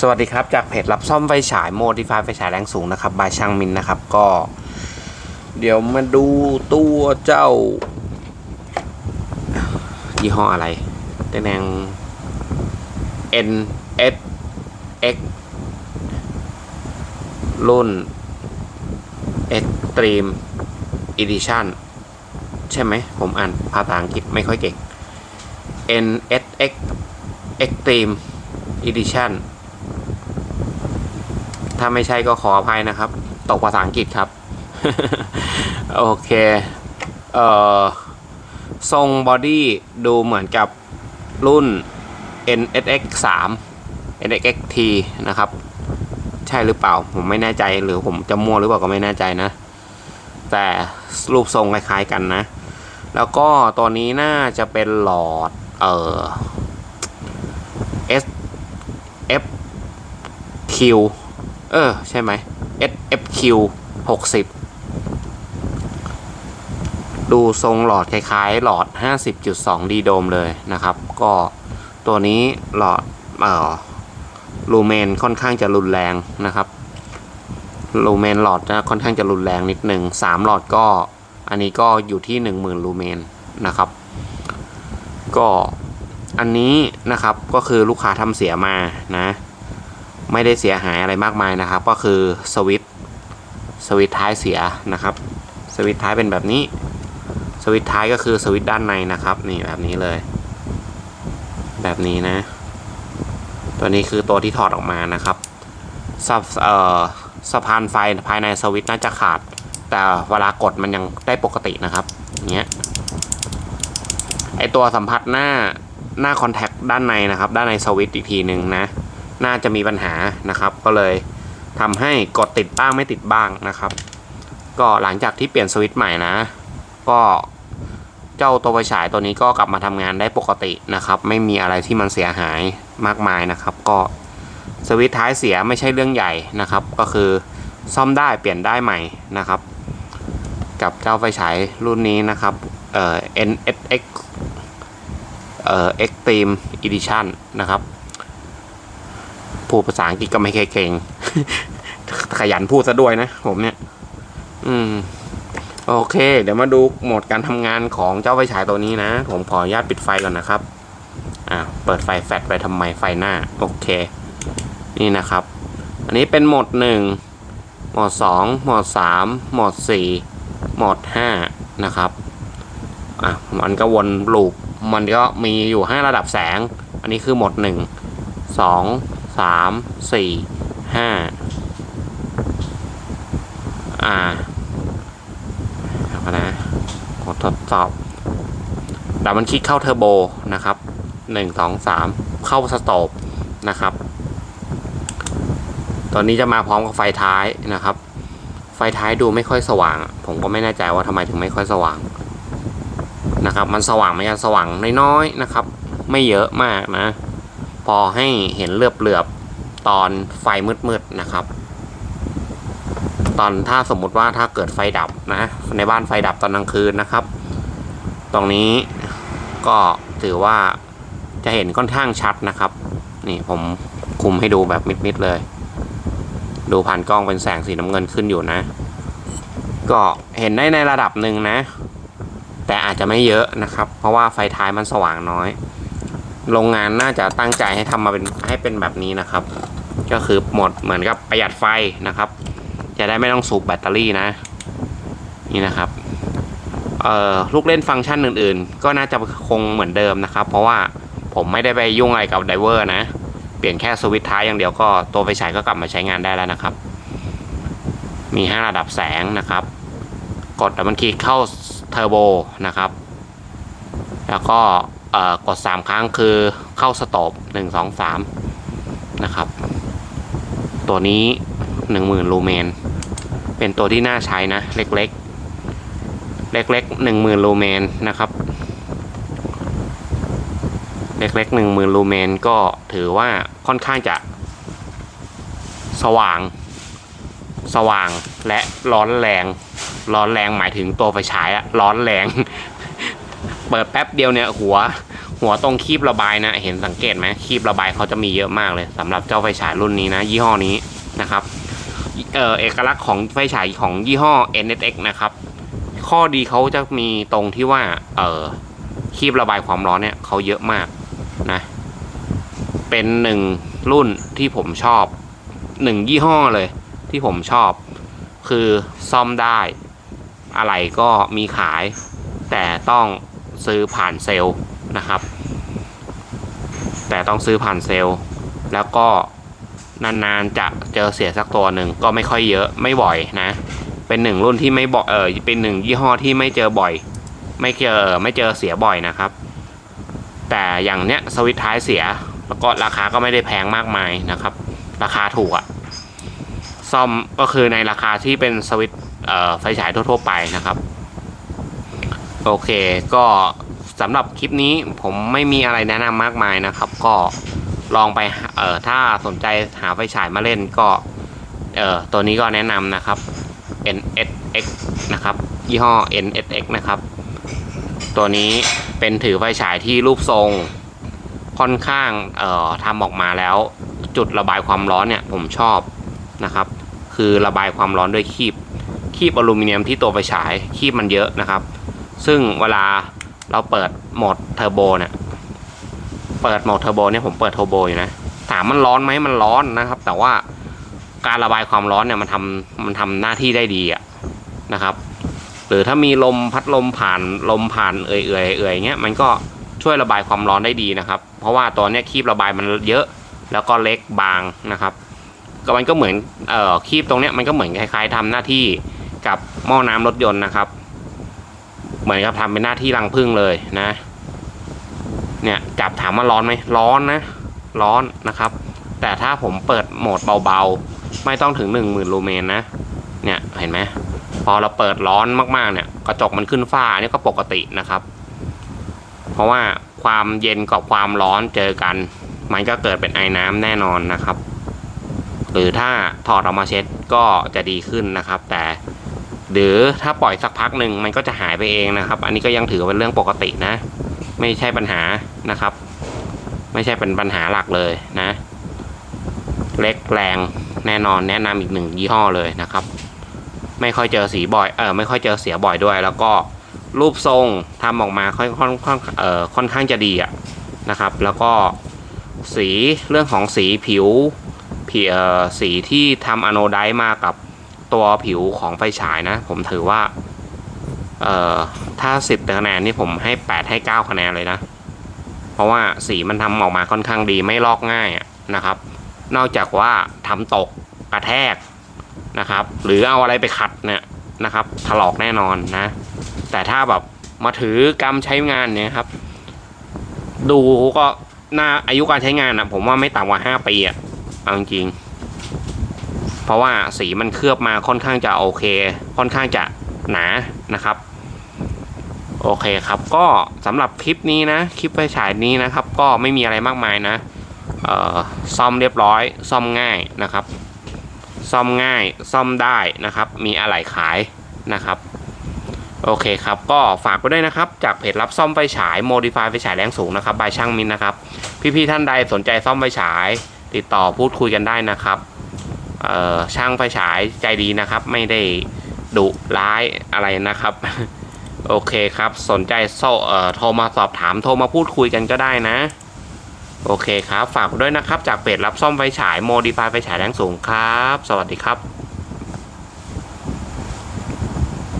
สวัสดีครับจากเพจรับซ่อมไฟฉายโมดิฟายไฟฉายแรงสูงนะครับบายช่างมินนะครับก็ เดี๋ยวมาดูตัวเจ้า ยี่ห้ออะไรแดง N S X รุ่น Extreme Edition ใช่ไหม ผมอ่านภาษาอังกฤษไม่ค่อยเก่ง N S X Extreme Edition ถ้าไม่ใช่ก็ขออภัยนะครับ ตกภาษาอังกฤษครับ โอเค เอ่อ ทรงบอดี้ดูเหมือนกับรุ่น NSX 3 NSX T นะครับ ใช่หรือเปล่า ผมไม่แน่ใจหรือผมจะมั่วหรือเปล่าก็ไม่แน่ใจนะ แต่รูปทรงคล้ายๆกันนะ แล้วก็ตัวนี้น่าจะเป็นหลอด เอ่อ S F Q เออ ใช่ไหม S F Q 60 ดูทรงหลอดคล้ายๆ หลอด 50.2 ดีโดมเลยนะครับ ก็ตัวนี้หลอดเอ่อลูเมนค่อนข้างจะรุนแรงนะครับลูเมนหลอดจะค่อนข้างจะรุนแรงนิดหนึ่งสามหลอดก็ อันนี้ก็อยู่ที่ 10,000ลูเมนนะครับ ก็อันนี้นะครับก็คือลูกค้าทำเสียมานะ ไม่ได้เสียหายอะไรมากมายนะครับ ก็คือสวิตสวิตท้ายเสียนะครับสวิตท้ายเป็นแบบนี้ สวิตท้ายก็คือสวิตด้านในนะครับ นี่แบบนี้เลย แบบนี้นะ ตัวนี้คือตัวที่ถอดออกมานะครับสับเอ่อสะพานไฟภายในสวิตน่าจะขาด แต่เวลากดมันยังได้ปกตินะครับอย่างเงี้ยไอตัวสัมผัสหน้าหน้าคอนแทคด้านในนะครับ ด้านในสวิตอีกทีหนึ่งนะ น่าจะมีปัญหานะครับ ก็เลยทำให้กดติดบ้างไม่ติดบ้างนะครับ ก็หลังจากที่เปลี่ยนสวิตช์ใหม่นะ ก็เจ้าตัวไฟฉายตัวนี้ก็กลับมาทำงานได้ปกตินะครับ ไม่มีอะไรที่มันเสียหายมากมายนะครับ ก็สวิตช์ท้ายเสียไม่ใช่เรื่องใหญ่นะครับ ก็คือซ่อมได้เปลี่ยนได้ใหม่นะครับ กับเจ้าไฟฉายรุ่นนี้นะครับเอ่อ NSX เอ่อ Extreme Edition นะครับ พูดภาษาอังกฤษก็ไม่เคยเก่งขยันพูดซะด้วยนะผมเนี่ย อืม โอเค เดี๋ยวมาดูโหมดการทำงานของเจ้าไฟฉายตัวนี้นะ ผมขออนุญาตปิดไฟก่อนนะครับ อ่าเปิดไฟแฟลชไปทำไมไฟหน้า โอเค นี่นะครับ อันนี้เป็นโหมดหนึ่งโหมดสองโหมดสามโหมดสี่โหมดห้านะครับ อะ มันก็วนลูป มันก็มีอยู่ห้าระดับแสง อันนี้คือโหมดหนึ่งสอง สามสี่ห้าอ่าเอานะกดทดสอบดับมันคลิกเข้าเทอร์โบนะครับหนึ่งสองสามเข้าสโตปนะครับ ตอนนี้จะมาพร้อมกับไฟท้ายนะครับ ไฟท้ายดูไม่ค่อยสว่าง ผมก็ไม่แน่ใจว่าทำไมถึงไม่ค่อยสว่างนะครับ มันสว่างไม่กันสว่างน้อยๆนะครับ ไม่เยอะมากนะ พอให้เห็นเลือบๆตอนไฟมืดๆนะครับ ตอนถ้าสมมุติว่าถ้าเกิดไฟดับนะ ในบ้านไฟดับตอนกลางคืนนะครับ ตรงนี้ก็ถือว่าจะเห็นค่อนข้างชัดนะครับ นี่ผมคุมให้ดูแบบมิดๆเลย ดูผ่านกล้องเป็นแสงสีน้ำเงินขึ้นอยู่นะ ก็เห็นได้ในระดับหนึ่งนะ แต่อาจจะไม่เยอะนะครับ เพราะว่าไฟท้ายมันสว่างน้อย โรงงานน่าจะตั้งใจให้ทำมาเป็นให้เป็นแบบนี้นะครับ ก็คือหมดเหมือนกับประหยัดไฟนะครับ จะได้ไม่ต้องสูบแบตเตอรี่นะ นี่นะครับลูกเล่นฟังก์ชันอื่นๆ ก็น่าจะคงเหมือนเดิมนะครับ เพราะว่าผมไม่ได้ไปยุ่งอะไรกับไดเวอร์นะ เปลี่ยนแค่สวิตช์ท้ายอย่างเดียวก็ตัวไฟฉายก็กลับมาใช้งานได้แล้วนะครับ มี 5 ระดับแสงนะครับ กดดับมันคีย์เข้าเทอร์โบนะครับ แล้วก็ กด 3 ครั้งคือเข้าสโตป1 2 3 นะครับ ตัวนี้ 10,000 ลูเมน เป็นตัวที่น่าใช้นะ เล็กๆ เล็กๆ 10,000 ลูเมนนะครับ เล็กๆ 10,000 ลูเมนก็ถือว่าค่อนข้างจะสว่าง สว่างและร้อนแรง ร้อนแรงหมายถึงตัวไฟฉายอะร้อนแรง เปิดแป๊บเดียวเนี่ยหัว หัวตรงคีบระบายนะ เห็นสังเกตไหมคีบระบายเขาจะมีเยอะมากเลยสำหรับเจ้าไฟฉายรุ่นนี้นะ ยี่ห้อนี้นะครับเอ่อเอกลักษณ์ของไฟฉายของยี่ห้อ NSX นะครับ ข้อดีเขาจะมีตรงที่ว่า เอ่อคีบระบายความร้อนเนี่ยเขาเยอะมากนะ เป็นหนึ่งรุ่นที่ผมชอบหนึ่งยี่ห้อเลย ที่ผมชอบ คือซ่อมได้ อะไรก็มีขาย แต่ต้อง ซื้อผ่านเซลล์นะครับ แต่ต้องซื้อผ่านเซลล์ แล้วก็นานๆจะเจอเสียสักตัวหนึ่งก็ไม่ค่อยเยอะไม่บ่อยนะ เป็นหนึ่งรุ่นที่ไม่บ่อยเออเป็นหนึ่งยี่ห้อที่ไม่เจอบ่อย ไม่เจอไม่เจอเสียบ่อยนะครับ แต่อย่างเนี้ยสวิตช์ท้ายเสียแล้วก็ราคาก็ไม่ได้แพงมากมายนะครับ ราคาถูกอะซ่อมก็คือในราคาที่เป็นสวิตช์ไฟฉายทั่วๆไปนะครับ โอเคก็สำหรับคลิปนี้ผมไม่มีอะไรแนะนำมากมายนะครับ ก็ลองไปเออถ้าสนใจหาไฟฉายมาเล่นก็เออตัวนี้ก็แนะนำนะครับ NSX นะครับยี่ห้อ NSX นะครับ ตัวนี้เป็นถือไฟฉายที่รูปทรงค่อนข้างเอ่อทำออกมาแล้ว จุดระบายความร้อนเนี่ยผมชอบนะครับ คือระบายความร้อนด้วยคีบคีบอลูมิเนียมที่ตัวไฟฉายคีบมันเยอะนะครับ ซึ่งเวลาเราเปิดโหมดเทอร์โบเนี่ย เปิดโหมดเทอร์โบเนี่ยผมเปิดเทอร์โบอยู่นะ ถามมันร้อนไหมมันร้อนนะครับ แต่ว่าการระบายความร้อนเนี่ยมันทำมันทำหน้าที่ได้ดีอะนะครับ หรือถ้ามีลมพัดลมผ่านลมผ่านเอื่อยเอื่อยเอื่อยเงี้ยมันก็ช่วยระบายความร้อนได้ดีนะครับ เพราะว่าตัวเนี้ยคีบระบายมันเยอะ แล้วก็เล็กบางนะครับ ก็มันก็เหมือนเอ่อคีบตรงเนี้ยมันก็เหมือนคล้าย ๆทำหน้าที่กับหม้อน้ำรถยนต์นะครับ เหมือนกับทำเป็นหน้าที่รังพึ่งเลยนะ เนี่ยจับถามว่าร้อนไหมร้อนนะ ร้อนนะครับ แต่ถ้าผมเปิดโหมดเบาๆ ไม่ต้องถึงหนึ่งหมื่นลูเมนนะ เนี่ยเห็นไหมพอเราเปิดร้อนมากๆเนี่ยกระจกมันขึ้นฟ้าอันนี่ก็ปกตินะครับ เพราะว่าความเย็นกับความร้อนเจอกัน มันก็เกิดเป็นไอ้น้ำแน่นอนนะครับ หรือถ้าถอดออกมาเช็ดก็จะดีขึ้นนะครับ แต่ หรือถ้าปล่อยสักพักหนึ่งมันก็จะหายไปเองนะครับ อันนี้ก็ยังถือเป็นเรื่องปกตินะ ไม่ใช่ปัญหานะครับ ไม่ใช่เป็นปัญหาหลักเลยนะ เล็กแรงแน่นอนแนะนำอีกหนึ่งยี่ห้อเลยนะครับ ไม่ค่อยเจอสีบ่อยเออไม่ค่อยเจอเสียบ่อยด้วย แล้วก็รูปทรงทำออกมาค่อนค่อนค่อนเอ่อค่อนข้างจะดีอะนะครับ แล้วก็สีเรื่องของสีผิวผิวเอ่อสีที่ทำอะโนไดมากับ ตัวผิวของไฟฉายนะ ผมถือว่า เอ่อ ถ้าสิบคะแนนนี่ผมให้แปดให้เก้าคะแนนเลยนะ เพราะว่าสีมันทำออกมาค่อนข้างดีไม่ลอกง่ายนะครับ นอกจากว่าทำตกกระแทกนะครับ หรือเอาอะไรไปขัดเนี่ยนะครับถลอกแน่นอนนะ แต่ถ้าแบบมาถือกำใช้งานเนี่ยครับ ดูก็น่าอายุการใช้งานอะผมว่าไม่ต่ำกว่าห้าปีอะเอาจริง เพราะว่าสีมันเคลือบมาค่อนข้างจะโอเค ค่อนข้างจะหนานะครับโอเคครับก็สำหรับคลิปนี้นะคลิปไฟฉายนี้นะครับ ก็ไม่มีอะไรมากมายนะซ่อมเรียบร้อย ซ่อมง่ายนะครับ ซ่อมง่ายซ่อมได้นะครับ มีอะไหล่ขายนะครับ โอเคครับ ก็ฝากไว้ด้วยนะครับ จากเพจรับซ่อมไฟฉาย Modify ไฟฉายแรงสูงนะครับบายช่างมินนะครับ พี่ๆท่านใดสนใจซ่อมไฟฉาย ติดต่อพูดคุยกันได้นะครับ ช่างไฟฉายใจดีนะครับ ไม่ได้ดุร้ายอะไรนะครับ โอเคครับสนใจโซเอ่อโทรมาสอบถามโทรมาพูดคุยกันก็ได้นะ โอเคครับ ฝากด้วยนะครับ จากเพจรับซ่อมไฟฉายโมดิฟายไฟฉายแรงสูงครับ สวัสดีครับ